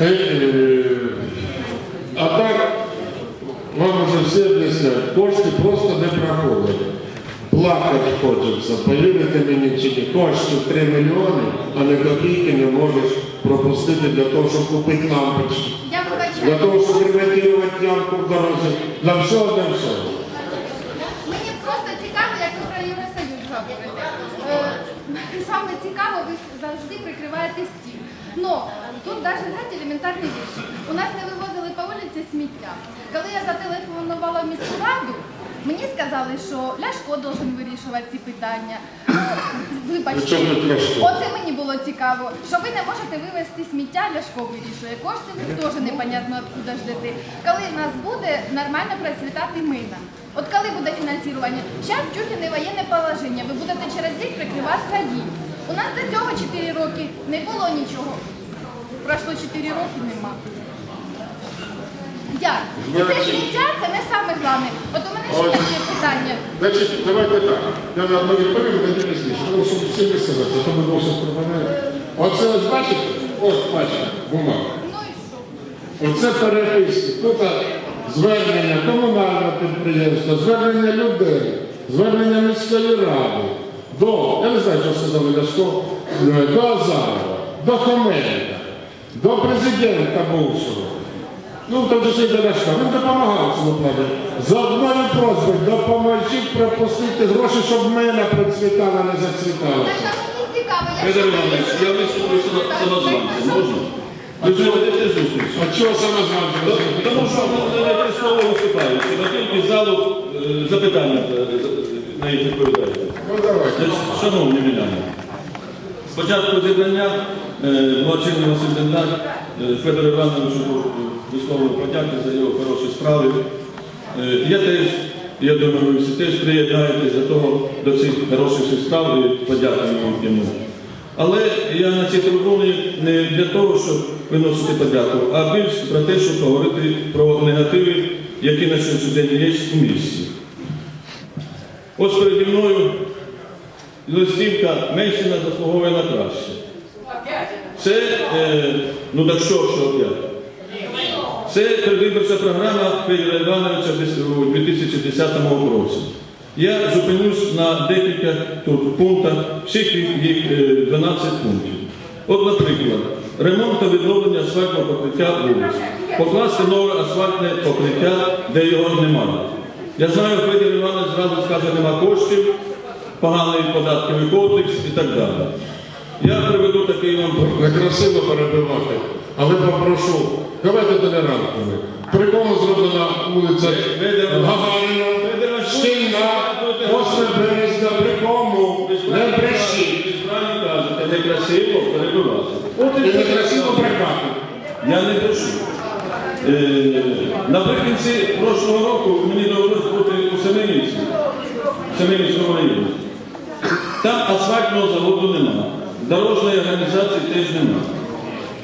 Е, А так, вам уже всі об'ясняють, кошти просто не проходять. Плакати хочеться, повірите мені чи ні, коштів 3 мільйони, а не копійки не можеш пропустити для того, щоб купити лампочки, для того, щоб ремонтувати ямку в дорозі, для всього, для всього. Мені просто цікаво, як ви про Євросоюз говорите. Е, Саме цікаво, ви завжди прикриваєте стіль. Но тут навіть знаєте, елементарні речі. У нас не вивозили по вулиці сміття. Коли я зателефонувала в міську раду, мені сказали, що Ляшко должен вирішувати ці питання. Вибачте, тут Ляшко? оце мені було цікаво, що ви не можете вивезти сміття, Ляшко вирішує. Кошти ви теж непонятно откуда ждете. Коли в нас буде нормально процвітати мина. От коли буде фінансування? Зараз чуть не воєнне положення. Ви будете через рік прикриватися їм. У нас до цього 4 роки не було нічого. Пройшло 4 роки, нема. Як? І це сміття це не саме головне. От у мене ще є питання. Значить, давайте так. Я на одну відповім, тоді пізніше. Тому що всі висказати, то ми довше пропонуємо. Оце ось бачите? Ось бачите, бумага. Ну і що? Оце переписки. Тут звернення комунального підприємства, звернення людей, звернення міської ради, до, я не знаю, що сказали Ляшко, до Азарова, до Хоменка, до президента бувшого. Ну, там же ще й Ляшка. Він допомагав цьому плані. За одною просьбою допоможіть пропустити гроші, щоб мена процвітала, не зацвітала. Федор Іванович, я виступлю самозванцем, можна? Ви вже ведете зустріч. А чого саме знати? Тому що ви не три слова виступаєте, а тільки з залу е, запитання е, за- на їх відповідаєте. Ну, давайте. Значить, Шановні міляни, спочатку зібрання е, благочинний Василь е, Федору Івановичу висловлюю подяки за його хороші справи. Е, Я теж, я думаю, ви всі теж приєднаєтесь до того, до цих хороших справ і подякуємо йому. Але я на цій трибуні не для того, щоб виносити подяку, а більш про те, щоб поговорити про негативи, які на сьогоднішній день є у місті. Ось переді мною листівка Менщина заслуговує на краще. Це, е, ну так що, що опять? Це передвиборча програма Федора Івановича у 2010 році. Я зупинюсь на декілька тут пунктах, всіх їх е, 12 пунктів. От, наприклад, ремонт та відновлення асфальтного покриття вулиць. Покласти нове асфальтне покриття, де його немає. Я знаю, Федір Іванович зразу скаже, нема коштів, поганий податковий кодекс і так далі. Я приведу такий вам. Некрасиво перебивати, але попрошу, давайте толерантними. При кому зроблена вулиця Гагаріна, шкільна, 8 березня, при кому не правильно некрасиво перебивати. І некрасиво брехати. Я не пишу. Е, наприкінці прошлого року мені довелося бути у Семенівці, Семенівському районі. Там асфальтного заводу немає, дорожньої організації теж немає.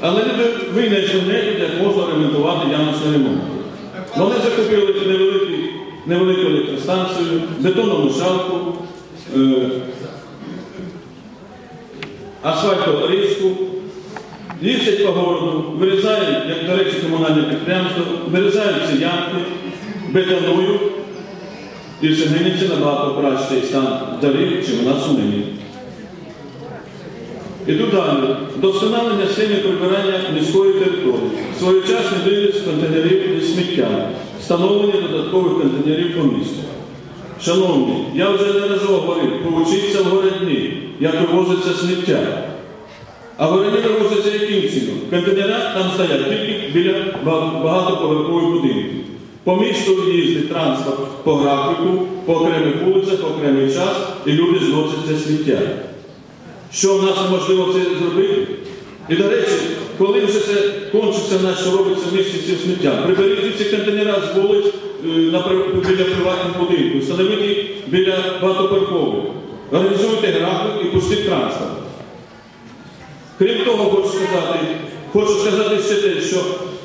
Але люди винайшли метод, як можна ремонтувати ямочний ремонт. Вони закупили невелику, електростанцію, бетономішалку, е, асфальторізку, їздять по городу, вирізають, як до речі, комунальне підприємство, вирізають ці ямки, бетонують, і в Семенівці набагато кращий стан доріг, чим у нас у Нині. Іду далі. Досконалення схеми прибирання міської території, своєчасний вивіз контейнерів і сміття, встановлення додаткових контейнерів по місту. Шановні, я вже не раз говорив, поучіться в городні, як вивозиться сміття. А городні вивозяться яким чином? Контейнера там стоять тільки біля ба- багатоповерхових будинків. По місту їздить транспорт по графіку, по окремих вулицях, по окремий час, і люди зносять це сміття. Що в нас неможливо це зробити? І до речі, коли вже це кончиться в нас, що робиться цим сміттям, приберіть ці контейнера з вулиць е, на біля приватних будинків, встановіть їх біля багатоповерхових. Організуйте графік і пустіть транспорт. Крім того, хочу сказати, хочу сказати ще те, що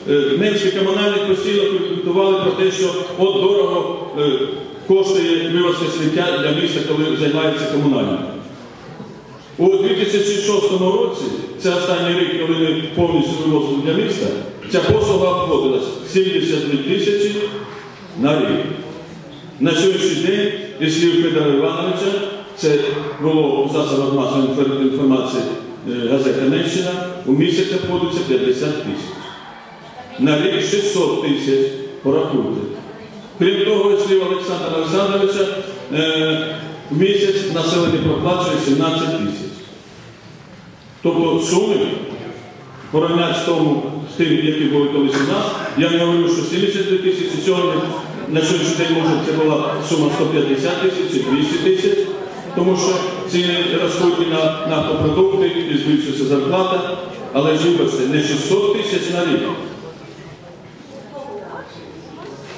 е, Менські комунальні постійно коментували про те, що от дорого е, коштує вивозити сміття для міста, коли займаються комунальними. У 2006 році, це останній рік, коли ми повністю вивозили для міста, ця послуга обходилась 72 тисячі на рік. На сьогоднішній день, із слів Федора Івановича, це було в засобах масової інформації е, газета Нищина, у місяць обходиться 50 тисяч. На рік 600 тисяч, порахуйте. Крім того, слів Олександра Олександровича, е, в місяць населення проплачує 17 тисяч. Тобто суми порівняти з тому, з тим, які були колись у нас, я не говорю, що 72 тисячі сьогодні, на сьогоднішній день може це була сума 150 тисяч чи 200 тисяч, тому що ціни розходи на нафтопродукти і збільшується зарплата, але ж вибачте, не 600 тисяч на рік.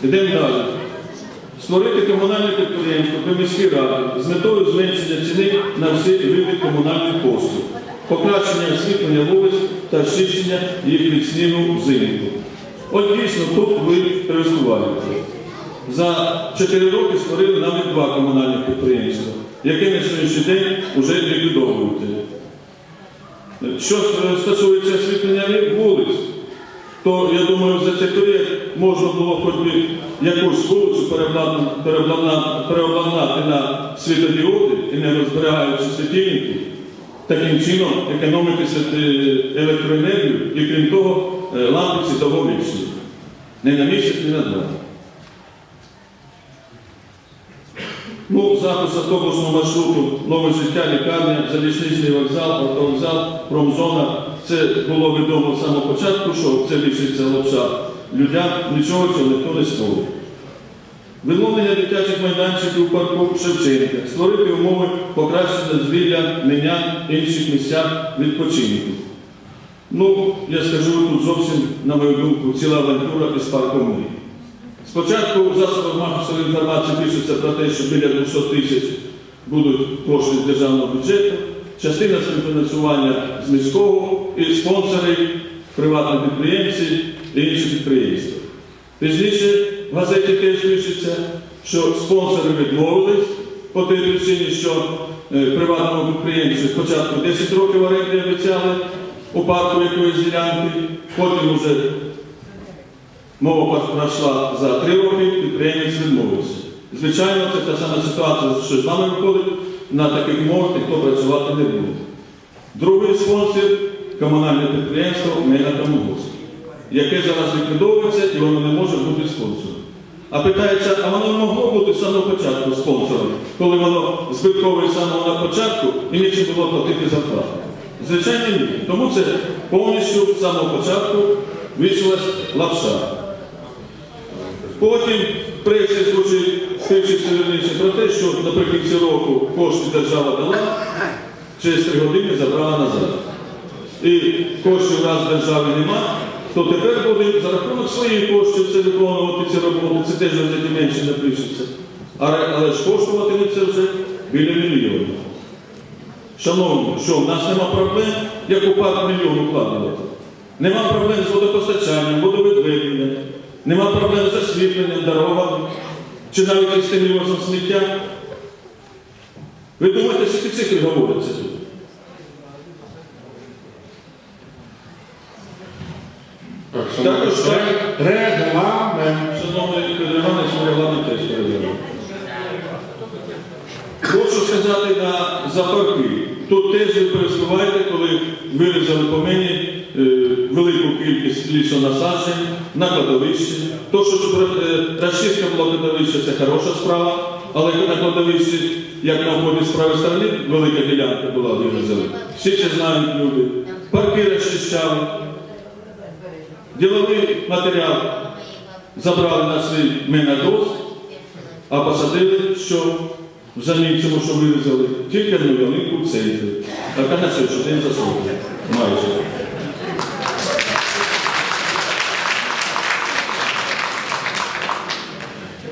Йдемо далі. Створити комунальне підприємство при міській раді з метою зменшення ціни на всі види комунальних послуг, покращення освітлення вулиць та очищення їх від снігу взимку. От дійсно тут ви перестуваєте. За 4 роки створили навіть два комунальних підприємства, які на сьогоднішній день вже ліквідовуєте. Що стосується освітлення вулиць, то я думаю, за цей період можна було хоч би якусь вулицю переобладна- переобладна- переобладнати на світодіоди і не розберігаючи світильники, таким чином економити світ- електроенергію і крім того, е, лампиці довговічні. Не на місяць, не на два. Ну, запис автобусного маршруту, нове життя, лікарня, залізничний вокзал, автовокзал, промзона. Це було відомо з самого початку, що це лишиться лапша людям, нічого цього ніхто не створив. Відновлення дитячих майданчиків у парку Шевченка, створити умови покращення дозвілля, менян інших місцях відпочинку. Ну, я скажу тут зовсім, на мою думку, ціла авантюра із парком мрій. Спочатку в засобах масової інформації пишеться про те, що біля 200 тисяч будуть кошти з державного бюджету, частина співфінансування з міського і спонсори, приватні підприємці і інші підприємства. Пізніше в газеті теж пишеться, що спонсори відмовились по тій причині, що е, приватному підприємцю спочатку 10 років оренди обіцяли у парку якоїсь ділянки, потім вже Мова пройшла за три роки, підприємець відмовився. Звичайно, це та сама ситуація, що з нами виходить, на таких умовах ніхто працювати не буде. Другий спонсор комунальне підприємство Мена Комунгос, яке зараз ліквідовується і воно не може бути спонсором. А питається, а воно могло бути з самого початку спонсором, коли воно збиткове з самого початку і нічим було платити зарплату. Звичайно, ні. Тому це повністю з самого початку вийшлась лапша. Потім в пресі звучить співчився верніше про те, що наприкінці року кошти держава дала, через три години забрала назад. І коштів раз держави нема, то тепер буде за рахунок своїх коштів це виконувати ці роботи, це теж вже менше не пишеться. Але, ж коштуватиме це вже біля мільйона. Шановні, що в нас нема проблем, як у парк мільйон укладувати. Нема проблем з водопостачанням, водовідведенням, нема проблем з освітленням, дорогами, чи навіть із тим сміття. Ви думаєте, що ці цифри говоряться тут? Так, Також що регламент. Шановний Іванович, моя влада теж. Хочу сказати на за парки. Тут теж ви переспіваєте, коли вирізали по мені е, велику кількість лісонасаджень на кладовищі. То, що е, розчистка була кладовища, це хороша справа, але на кладовищі, як на вході з правої сторони, велика ділянка була вирізали. Всі це знають люди. Парки розчищали. Діловий матеріал забрали на свій менадоз, а посадили, що взамін цьому, що вирізали, тільки одну ялинку в центрі. Така на сьогодні день засохла. Майже.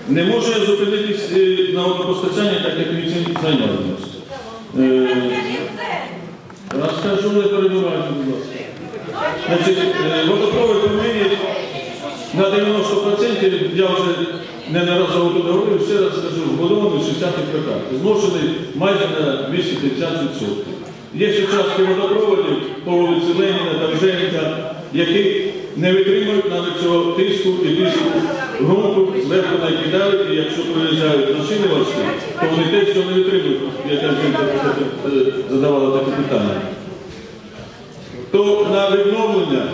Не може зупинитись е, на водопостачанні, так як ми цим займаємося. Е, Розкажу, не перебувайте, будь ласка. Значить, е, водопровід у мені на 90% я вже неодноразово тут говорив, ще раз скажу, збудований в 60-х роках. Зношений майже на 250%. Є участки водопроводів по вулиці Леніна та Вженка, які не витримують навіть цього тиску і тиску ґрунту, зверху накидають, і якщо приїжджають машини важкі, то вони теж цього не витримують. Яка жінка е, задавала таке питання. То на відновлення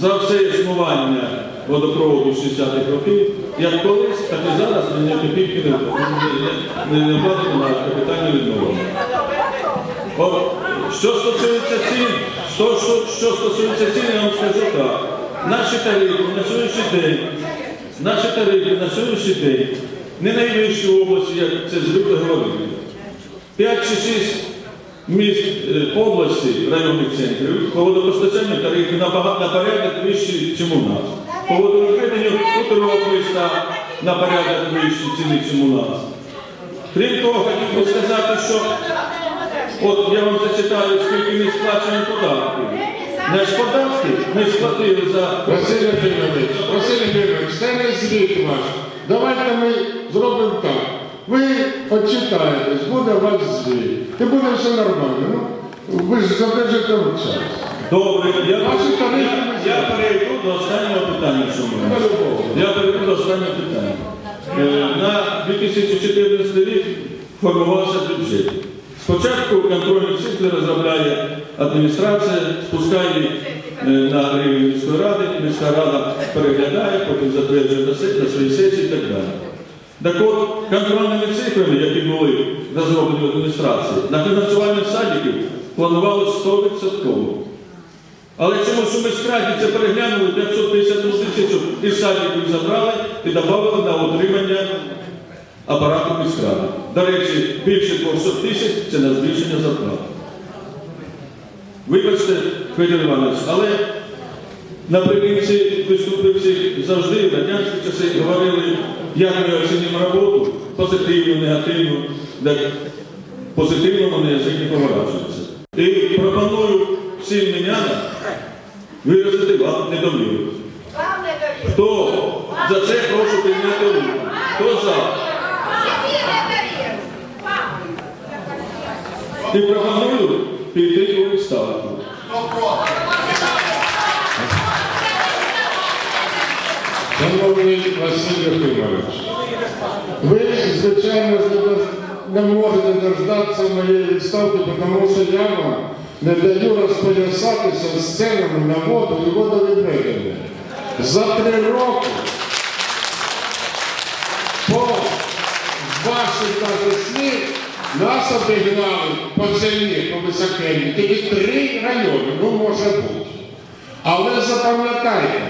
за все існування водопроводу 60-х років, як колись, так і зараз ми копійки не, не, не, не платимо на капітальне відновлення. Що стосується цін, що, що, що стосується цін, я вам скажу так. Наші тарифи на сьогоднішній день, наші тарифи на сьогоднішній день не найвищі в області, як це звикли говорити. 5 чи 6 міст е, області, районних центрів, по водопостачанню тарифи на порядок вищі, ніж у нас. По водовідведенню у трьох на порядок вищі ціни, ніж у нас. Крім того, хотів би сказати, що от я вам зачитаю, скільки ми сплачуємо податків. Наші податки ми сплатили за Василь Ефимович, Василь Ефимович, це не звіт ваш. Давайте ми зробимо так. Ви отчитаєтесь, буде ваш звіт. І буде все нормально. Ну, ви ж задержите в час. Добре, я, Ваші тарифи я, я перейду до останнього питання, що ми. Я перейду до останнього питання. Е, На 2014 рік формувався бюджет. Спочатку контрольні цикли розробляє адміністрація, спускає е, на рівень міської ради, міська рада переглядає, потім затверджує на на своїй сесії і так далі. Так от, контрольними цифрами, які були розроблені в адміністрації, на фінансування садиків планувалося 100%. Але чомусь у міськраді це переглянули 551 тисячу із садиків забрали і додали на утримання апарату міськради. До речі, більше 200 тисяч це на збільшення зарплат. Вибачте, Федір Іванович, але наприкінці виступивці завжди в радянські часи говорили, як ми оцінимо роботу, позитивну, негативну, так позитивно вони язик не поворачується. І пропоную всім мінянам виразити вам недовіру. Хто за це прошу підняти руку? Хто за? І пропоную піти у відставку. Василь ви, звичайно, не можете дождатися моєї відставки, тому що я вам не даю розпоясатися з ценами на воду і водовідведення. За три роки по ваших даже нас обігнали по ціні, по високенні, тільки три райони, ну може бути. Але запам'ятайте,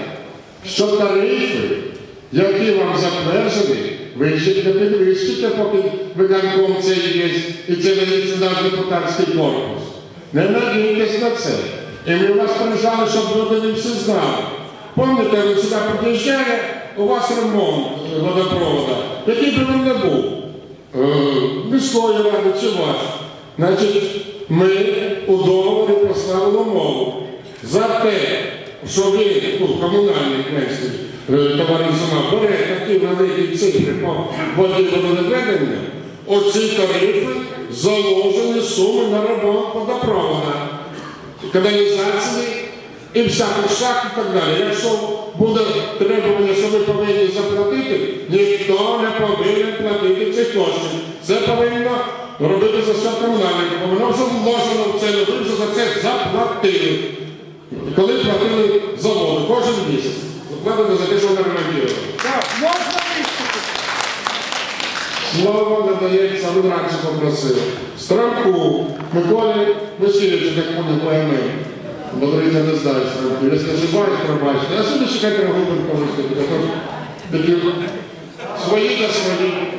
що тарифи, які вам затверджені, ви ще не підвищите, поки виконком це є, і це не наш депутатський корпус. Не надійтесь на це. І ми вас приїжджали, щоб люди не всі знали. Пам'ятаєте, ви сюди приїжджає, у вас ремонт водопроводу, який би він не був, е, міської ради чи ваш. Значить, ми у договорі поставили мову за те, що ви, ну, комунальний месник, товариство бере такі великі цифри по воді водовідведення, оці тарифи заложені суми на ремонт водопроводу, каналізації і всяких шах і так далі. Якщо буде требування, що ви повинні заплатити, ніхто не повинен платити ці кошти. Це повинно робити за що комунальники, бо воно вже вложено в це, ви вже за це заплатили. Коли платили заводу, кожен місяць. Заплатили за те, що вони ремонтували. Так, можна. Слово надається, ви раніше попросили. Страмку Миколі Васильовичу, як вони поями. Бо я не знаю страмку. Я скажу, бать, пробачте. А сюди чекайте Рогубин повести. Такі свої та свої.